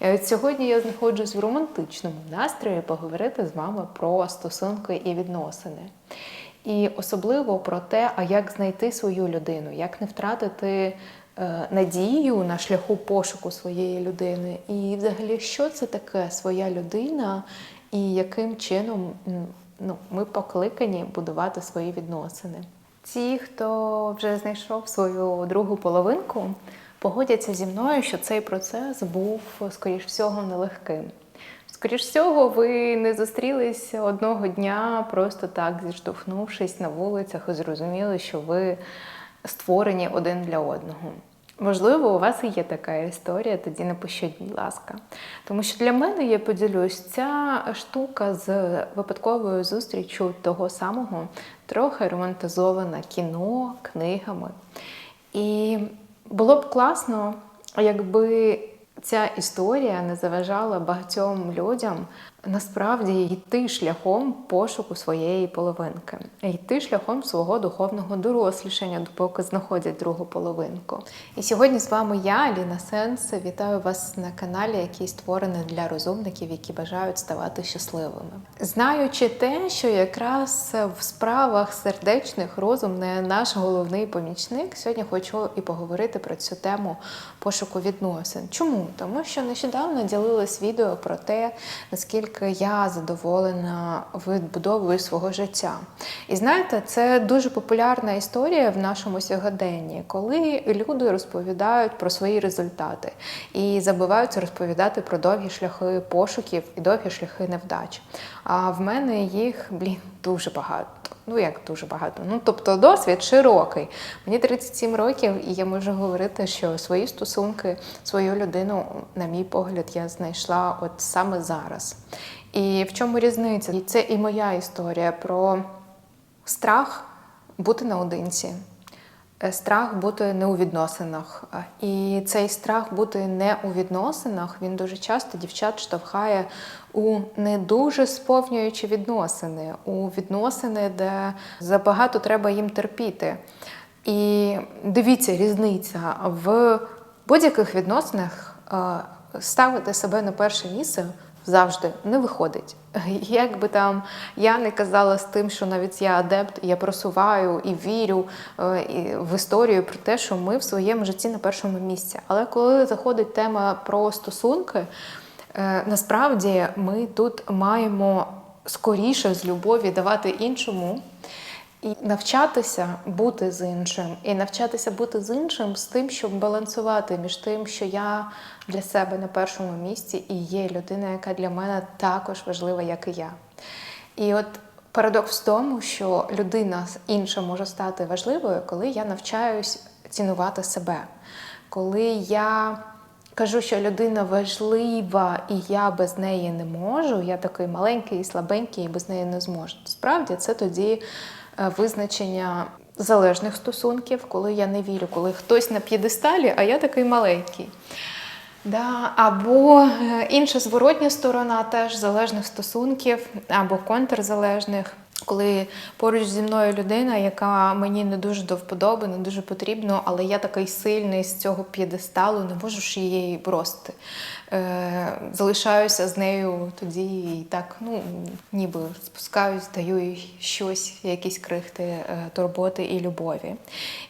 І от сьогодні я знаходжусь в романтичному настрої поговорити з вами про стосунки і відносини. І особливо про те, а як знайти свою людину, як не втратити е, надію на шляху пошуку своєї людини. І взагалі, що це таке своя людина, і яким чином ну, ми покликані будувати свої відносини. Ті, хто вже знайшов свою другу половинку, погодяться зі мною, що цей процес був, скоріш всього, нелегким. Скоріш всього, ви не зустрілися одного дня, просто так зіштовхнувшись на вулицях і зрозуміли, що ви створені один для одного. Можливо, у вас і є така історія, тоді напишіть, будь ласка. Тому що для мене, я поділюсь, ця штука з випадковою зустрічю того самого трохи романтизована кіно, книгами. І було б класно, якби ця історія не заважала багатьом людям насправді йти шляхом пошуку своєї половинки, йти шляхом свого духовного дорослішання, допоки знаходять другу половинку. І сьогодні з вами я, Ліна Сенс. Вітаю вас на каналі, який створений для розумників, які бажають ставати щасливими. Знаючи те, що якраз в справах сердечних розум не наш головний помічник, сьогодні хочу і поговорити про цю тему пошуку відносин. Чому? Тому що нещодавно ділилась відео про те, наскільки я задоволена відбудовою свого життя. І знаєте, це дуже популярна історія в нашому сьогоденні, коли люди розповідають про свої результати і забиваються розповідати про довгі шляхи пошуків і довгі шляхи невдач. А в мене їх, блін, дуже багато. Ну, як дуже багато. Ну, тобто досвід широкий. Мені 37 років, і я можу говорити, що свої стосунки, свою людину, на мій погляд, я знайшла от саме зараз. І в чому різниця? І це і моя історія про страх бути наодинці. Е, Страх бути не у відносинах. І цей страх бути не у відносинах він дуже часто дівчат штовхає у не дуже сповнюючі відносини, у відносини, де забагато треба їм терпіти. І дивіться, різниця в будь-яких відносинах е, ставити себе на перше місце завжди не виходить. Як би там я не казала з тим, що навіть я адепт, я просуваю і вірю е, в історію про те, що ми в своєму житті на першому місці. Але коли заходить тема про стосунки, е, насправді ми тут маємо скоріше з любові давати іншому. І навчатися бути з іншим, і навчатися бути з іншим з тим, щоб балансувати між тим, що я для себе на першому місці і є людина, яка для мене також важлива, як і я. І от парадокс в тому, що людина інша може стати важливою, коли я навчаюсь цінувати себе, коли я кажу, що людина важлива, і я без неї не можу. Я такий маленький, слабенький, і без неї не зможу. Справді це тоді визначення залежних стосунків, коли я не вірю, коли хтось на п'єдесталі, а я такий маленький. Да, або е, інша зворотня сторона теж залежних стосунків, або контрзалежних, коли поруч зі мною людина, яка мені не дуже до вподоби, не дуже потрібно, але я такий сильний з цього п'єдесталу, не можу ж її бросити. Е, залишаюся з нею тоді і так, ну ніби спускаюсь, даю їй щось, якісь крихти е, турботи і любові.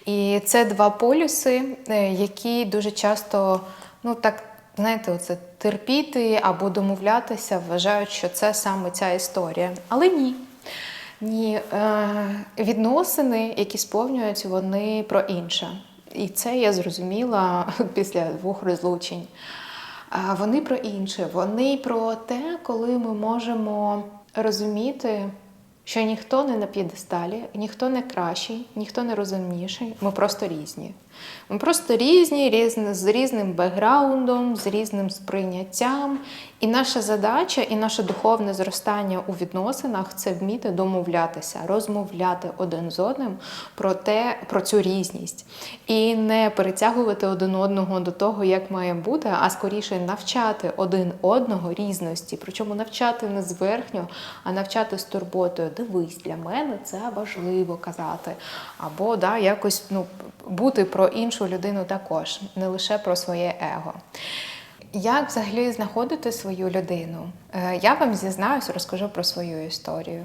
І це два полюси, е, які дуже часто, ну так. Знаєте, оце терпіти або домовлятися, вважають, що це саме ця історія. Але ні. Ні, е, відносини, які сповнюються, вони про інше. І це я зрозуміла після двох розлучень. Вони про інше. Вони про те, коли ми можемо розуміти, що ніхто не на п'єдесталі, ніхто не кращий, ніхто не розумніший. Ми просто різні. Ми просто різні, різні з різним бекграундом, з різним сприйняттям. І наша задача, і наше духовне зростання у відносинах це вміти домовлятися, розмовляти один з одним про те, про цю різність. І не перетягувати один одного до того, як має бути, а скоріше навчати один одного різності. Причому навчати не зверхньо, а навчати з турботою. Дивись, для мене це важливо казати. Або да, якось ну, бути про іншу людину також, не лише про своє его. Як взагалі знаходити свою людину? Е, Я вам зізнаюсь, розкажу про свою історію.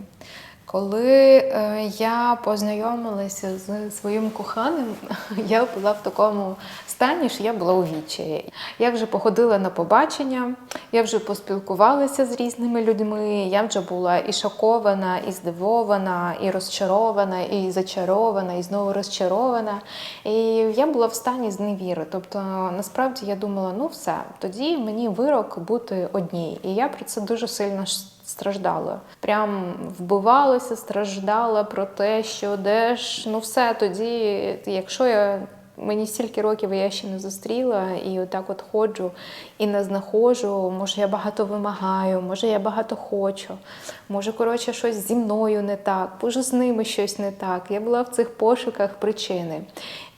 Коли е, я познайомилася з своїм коханим, я була в такому стані, що я була у відчаї. Я вже походила на побачення, я вже поспілкувалася з різними людьми. Я вже була і шокована, і здивована, і розчарована, і зачарована, і знову розчарована. І я була в стані зневіри. Тобто, насправді я думала, ну все, тоді мені вирок бути одній. І я про це дуже сильно страждала. Прям вбивалася, страждала про те, що де ж, ну все тоді, якщо я. Мені стільки років я ще не зустріла, і отак от ходжу і не знаходжу. Може, я багато вимагаю, може, я багато хочу, може, коротше, щось зі мною не так, може, з ними щось не так. Я була в цих пошуках причини.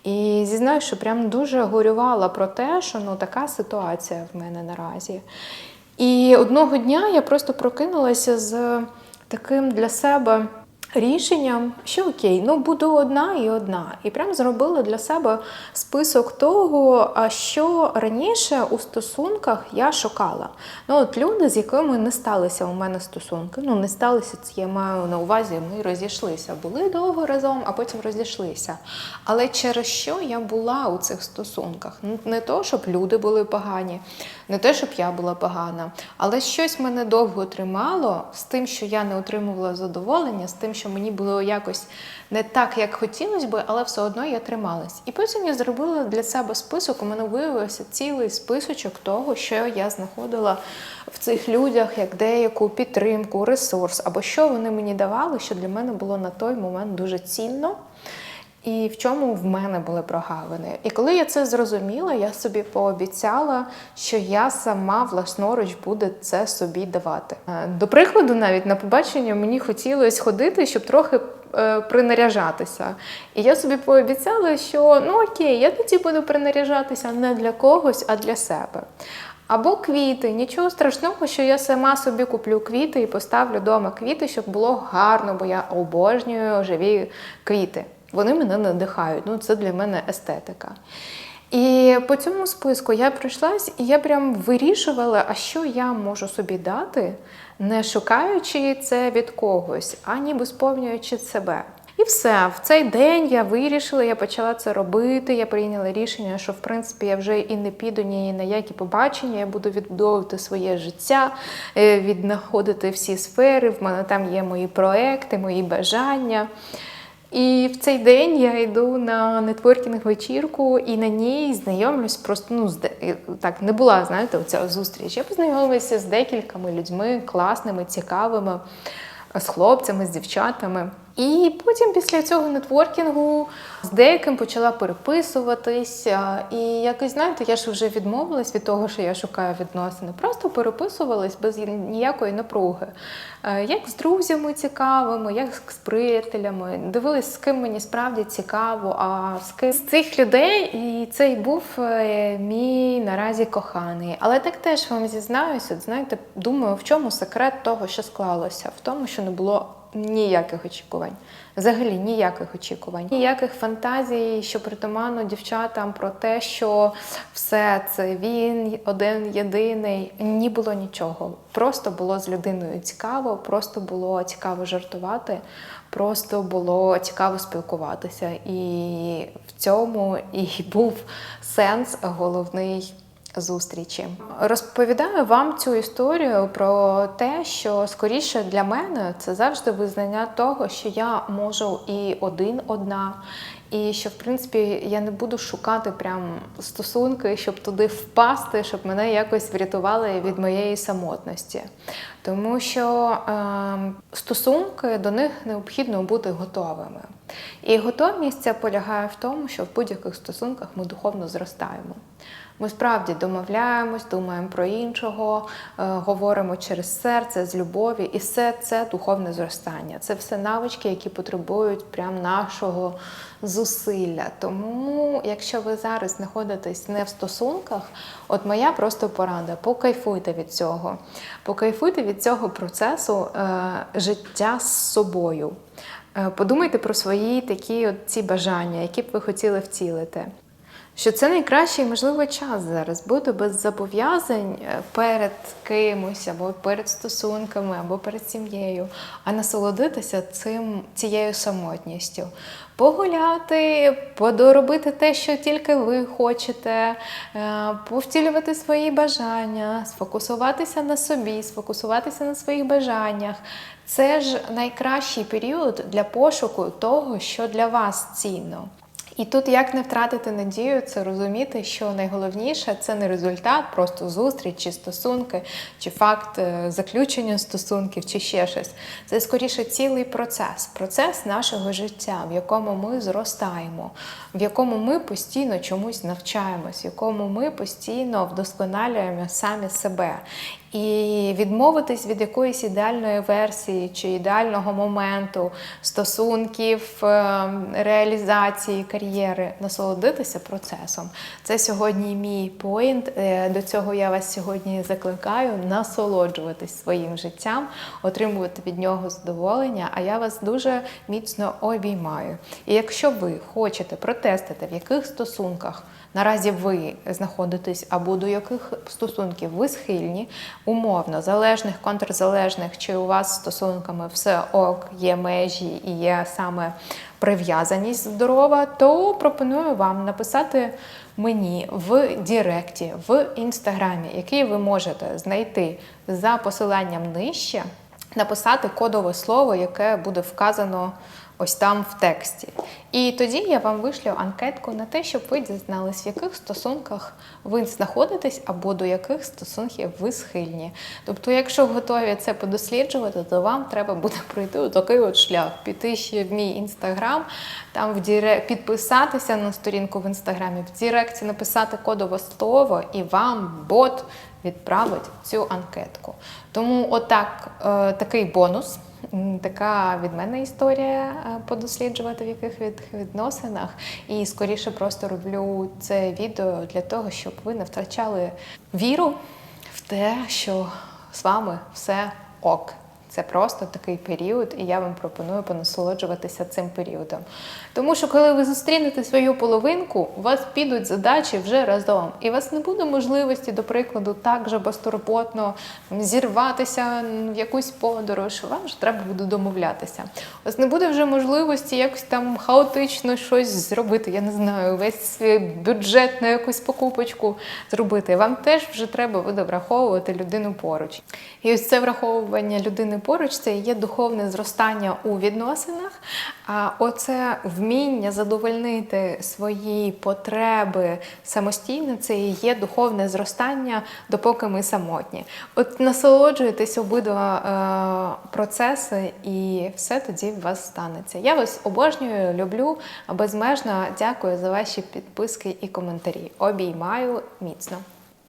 І зізнаю, що прям дуже горювала про те, що ну така ситуація в мене наразі. І одного дня я просто прокинулася з таким для себе рішенням, що окей, ну буду одна і одна. І прям зробила для себе список того, що раніше у стосунках я шукала. Ну от люди, з якими не сталися у мене стосунки, ну не сталися, це я маю на увазі, ми розійшлися. Були довго разом, а потім розійшлися. Але через що я була у цих стосунках? Не то, щоб люди були погані, не те, щоб я була погана, але щось мене довго тримало з тим, що я не отримувала задоволення, з тим, що мені було якось не так, як хотілося би, але все одно я трималась. І потім я зробила для себе список. У мене виявився цілий списочок того, що я знаходила в цих людях, як деяку підтримку, ресурс, або що вони мені давали, що для мене було на той момент дуже цінно. І в чому в мене були прогавини. І коли я це зрозуміла, я собі пообіцяла, що я сама власноруч буду це собі давати. Е, До прикладу, навіть на побачення мені хотілося ходити, щоб трохи е, принаряжатися. І я собі пообіцяла, що ну окей, я тоді буду принаряжатися не для когось, а для себе. Або квіти. Нічого страшного, що я сама собі куплю квіти і поставлю вдома квіти, щоб було гарно, бо я обожнюю живі квіти. Вони мене надихають. Ну, це для мене естетика. І по цьому списку я пройшлась, і я прям вирішувала, а що я можу собі дати, не шукаючи це від когось, а сповнюючи себе. І все, в цей день я вирішила, я почала це робити. Я прийняла рішення, що в принципі я вже і не піду ні на які побачення. Я буду відбудовувати своє життя, е, віднаходити всі сфери. В мене там є мої проекти, мої бажання. І в цей день я йду на нетворкінг вечірку і на ній знайомлюсь просто ну з де- так не була, знаєте, оця зустріч. Я познайомилася з декількома людьми, класними, цікавими, з хлопцями, з дівчатами. І потім після цього нетворкінгу з деяким почала переписуватися. І якось, знаєте, я ж вже відмовилась від того, що я шукаю відносини. Просто переписувалась без ніякої напруги. Як з друзями цікавими, як з приятелями. Дивилась, з ким мені справді цікаво, а з ким з цих людей. І це й був е, мій наразі коханий. Але так теж вам зізнаюся, знаєте, думаю, в чому секрет того, що склалося? В тому, що не було ніяких очікувань. Взагалі ніяких очікувань, ніяких фантазій, що притаманно дівчатам про те, що все це він один єдиний. Ні було нічого. Просто було з людиною цікаво, просто було цікаво жартувати, просто було цікаво спілкуватися. І в цьому і був сенс головний зустрічі. Розповідаю вам цю історію про те, що скоріше для мене це завжди визнання того, що я можу і один одна, і що в принципі я не буду шукати прям стосунки, щоб туди впасти, щоб мене якось врятували від моєї самотності. Тому що е, стосунки до них необхідно бути готовими. І готовність ця полягає в тому, що в будь-яких стосунках ми духовно зростаємо. Ми справді домовляємось, думаємо про іншого, е, говоримо через серце з любові, і все це духовне зростання. Це все навички, які потребують прям нашого зусилля. Тому, якщо ви зараз знаходитесь не в стосунках, от моя просто порада: покайфуйте від цього, покайфуйте від цього процесу е, життя з собою. Е, Подумайте про свої такі от ці бажання, які б ви хотіли втілити. Що це найкращий можливий час зараз бути без зобов'язань е, перед кимось, або перед стосунками, або перед сім'єю, а насолодитися цим цією самотністю. Погуляти, подоробити те, що тільки ви хочете, е, повтілювати свої бажання, сфокусуватися на собі, сфокусуватися на своїх бажаннях. Це ж найкращий період для пошуку того, що для вас цінно. І тут як не втратити надію, це розуміти, що найголовніше це не результат, просто зустріч чи стосунки, чи факт е, заключення стосунків, чи ще щось. Це скоріше цілий процес, процес нашого життя, в якому ми зростаємо, в якому ми постійно чомусь навчаємось, в якому ми постійно вдосконалюємо самі себе. І відмовитись від якоїсь ідеальної версії чи ідеального моменту стосунків, е, реалізації кар'єри, насолодитися процесом. Це сьогодні мій поінт. Е, До цього я вас сьогодні закликаю насолоджуватись своїм життям, отримувати від нього задоволення. А я вас дуже міцно обіймаю. І якщо ви хочете протестити, в яких стосунках наразі ви знаходитесь, або до яких стосунків ви схильні, умовно, залежних, контрзалежних, чи у вас стосунками все ок, є межі і є саме прив'язаність здорова, то пропоную вам написати мені в Діректі, в інстаграмі, який ви можете знайти за посиланням нижче, написати кодове слово, яке буде вказано ось там в тексті. І тоді я вам вишлю анкетку на те, щоб ви дізнались, в яких стосунках ви знаходитесь або до яких стосунків ви схильні. Тобто, якщо готові це подосліджувати, то вам треба буде пройти такий от шлях, піти ще в мій інстаграм, там в дірек... підписатися на сторінку в інстаграмі, в Діректі написати кодове слово, і вам бот відправить цю анкетку. Тому отак, е, такий бонус. Така від мене історія е, подосліджувати в яких відносинах. І скоріше просто роблю це відео для того, щоб ви не втрачали віру в те, що з вами все ок. Це просто такий період, і я вам пропоную понасолоджуватися цим періодом. Тому що, коли ви зустрінете свою половинку, у вас підуть задачі вже разом, і у вас не буде можливості, до прикладу, так же безтурботно зірватися в якусь подорож. Вам ж треба буде домовлятися. У вас не буде вже можливості якось там хаотично щось зробити. Я не знаю, весь свій бюджет на якусь покупочку зробити. Вам теж вже треба буде враховувати людину поруч. І ось це враховування людини поруч це є духовне зростання у відносинах. А оце вміння задовольнити свої потреби самостійно, це і є духовне зростання, допоки ми самотні. От насолоджуйтесь обидва е, процеси, і все тоді в вас станеться. Я вас обожнюю, люблю, безмежно дякую за ваші підписки і коментарі. Обіймаю міцно.